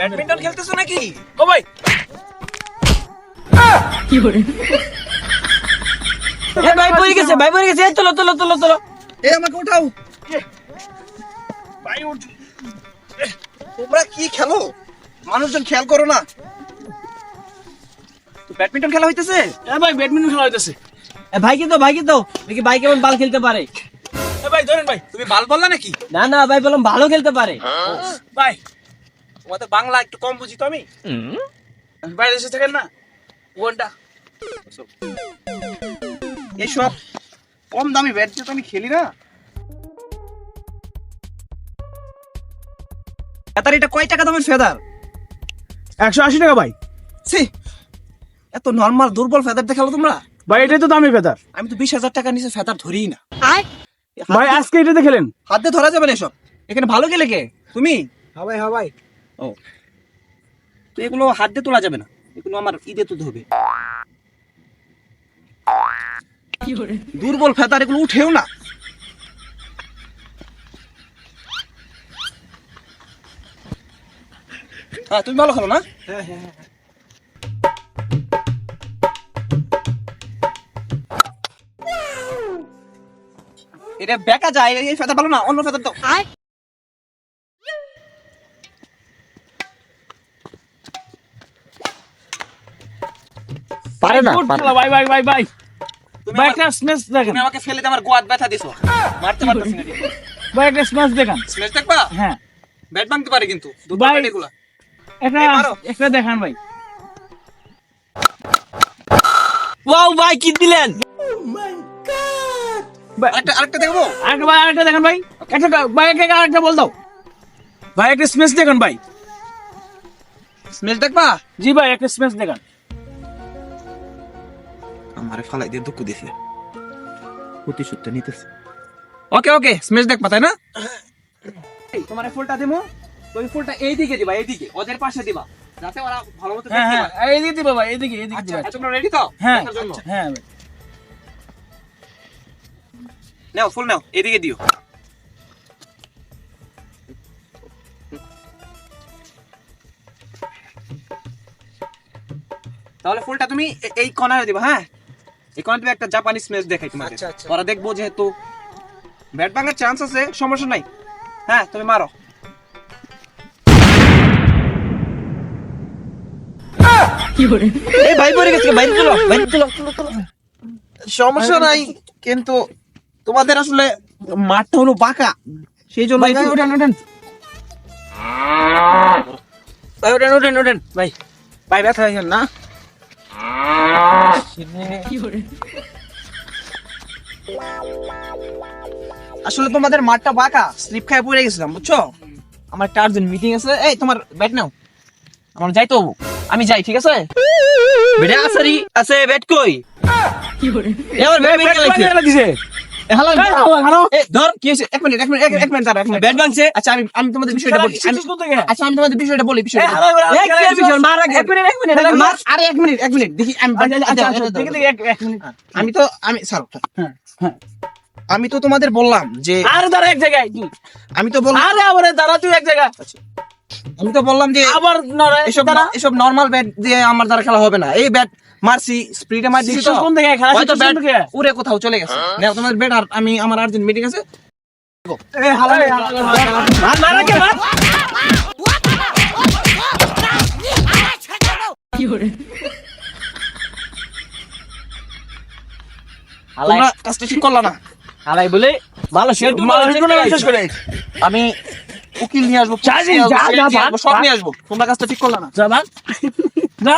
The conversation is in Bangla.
ব্যাডমিন্টন খেলতেছো নাকি? ও ভাই। এ ভাই পড়ে গেছে ভাই পড়ে গেছে। এই চলো চলো চলো চলো এ আমাকে উঠাও। ভাই উঠ। তোমরা কি খেলো? মানুষজন খেয়াল করো না। তো ব্যাডমিন্টন খেলা হইতেছে? এ ভাই ব্যাডমিন্টন খেলা হইতেছে। এ ভাই কি তো ভাই কি তো। দেখি ভাই কেমন বাল খেলতে পারে। এ ভাই ধরেন ভাই তুমি বাল বললা নাকি? না না ভাই বললাম ভালো খেলতে পারে। ভাই তোমাদের বাংলা একটু কম বুঝি তো আমি? বাইরে এসে থাকেন না? ওয়ানটা এইসব কম দামি ব্যাট তো আমি খেলি না। ফেদার এটা কয় টাকা দামের ফেদার একশো আশি টাকা ভাই। সি এত নর্মাল দুর্বল ফেদার দেখাল তোমরা? ভাই এটাই তো দামি বেতার আমি তো বিশ হাজার টাকা নিচে ফেদার ধরিই না। ভাই আজকে এটাতে খেলেন। হাতে ধরা যাবে না এসব? এখানে ভালো গেলে কে? তুমি? হ্যাঁ ভাই হ্যাঁ ভাই। ও। তো এগুলো হাত দিয়ে তোলা যাবে না। এগুলো আমার ঈদে তুলতে হবে। দুর্বল ফেতার এগুলো উঠেও না। হ্যাঁ তুমি ভালো খেলো না? এটা বেকা যায় এই ফেতার ভালো না অন্য ফেতার তো পারে না গুড খেলা ভাই ভাই ভাই ভাই। তুমি ভাই আমার- একটা স্ম্যাশ দেখেন। তুমি আমাকে ফেলে দিয়ে আমার গোয়াত ব্যথা দিছো। মারতে পারতেছি না। ভাই একটা স্ম্যাশ দেখেন। স্মেশ দেখবা? হ্যাঁ। ব্যাট ভাঙতে পারে কিন্তু। দুটো ভাই- ব্যাট এগুলা। একটা এই মারো। একটা দেখান ভাই। ওয়াও ভাই কি দিলেন? ভাই আরেকটা আরেকটা দেখব? আরেকটা ভাই আরেকটা দেখেন ভাই। একটা ভাই একটা আরেকটা বল দাও। ভাই একটা স্ম্যাশ দেখেন ভাই। স্মেশ দেখবা? জি ভাই একটা স্ম্যাশ দেখেন। আমারে ফালাই দিয়ে দুঃখ দিছে। প্রতিশোধটা নিতেছে। ওকে ওকে স্মেশ দেখবা তাই না? তোমার ফুলটা দেবো তুমি ফুলটা এই দিকে দিবা এই দিকে ওদের পাশে দিবা। যাতে ওরা ভালো মতো হ্যাঁ দেখতে হ্যাঁ পায় এইদিকে দিবা ভাই এইদিকে এইদিকে আচ্ছা দিবা। তোমরা রেডি তো? হ্যাঁ দেখার জন্য? হ্যাঁ নাও ফুল নাও এদিকে দিও। তাহলে ফুলটা তুমি এই কর্নারে দিবা হ্যাঁ? এই একটা জাপানিজ ম্যাচ দেখাই তোমাকে আচ্ছা, আচ্ছা। ওরা দেখব যেহেতু ব্যাট ভাঙার চান্স আছে সমস্যা নাই। হ্যাঁ তুমি মারো। এই ভাই পড়ে গেছে ভাই চলো ভাই চলো চলো চলো সমস্যা নাই কিন্তু তোমাদের আসলে মাঠটা হলো বাঁকা। সেই জন্য ভাই ওঠেন ওঠেন ভাই ওঠেন ওঠেন ওঠেন ভাই ভাই ব্যথা হয়েছেন না? আসলে তোমাদের মাঠটা বাঁকা স্লিপ খায় পড়ে গেছিলাম বুঝছ? আমার একটা আর্জেন্ট মিটিং আছে। এই তোমার ব্যাট নাও। আমার যাই তো আমি যাই ঠিক আছে? বেটা আসারি আছে ব্যাট কই? এবার ব্যাট ব্যাট লাগছে লাগিয়ে হ্যালো এই, হালো, হালো। এই ধর কি হয়েছে? এক মিনিট এক মিনিট এক- এক মিনিট দাঁড়া এক মিনিট। ব্যাট ভাঙছে আচ্ছা আমি তোমাদের বিষয়টা বলি? আচ্ছা তোমাদের বিষয়টা বলি বিষয়টা আর। এক মিনিট এক মিনিট দেখি আচ্ছা, আচ্ছা, আচ্ছা, আচ্ছা, তো আমি স্যার হ্যাঁ, হ্যাঁ। আমি তো তোমাদের বললাম যে আরে দাঁড়া এক জায়গায় আমি তো বললাম আরে আবার দাঁড়া তুই এক জায়গায়। আমি তো বললাম যে আবার এসব এসব নরমাল ব্যাট দিয়ে আমার দ্বারা খেলা হবে না। এই ব্যাট মারছি স্পিডে মার দিছি তো শিখছিস কোন থেকে? খেলা হয়তো ব্যাট উড়ে কোথাও চলে গেছে নাও তোমাদের ব্যাট আর আমি আমার আর্জেন্ট মিটিং আছে হালো। মার। কাজটা ঠিক করলা না হালাই বলে করে। আমি উকিল নিয়ে আসব সব নিয়ে আসব তোমরা কাজটা ঠিক করলা না। যা।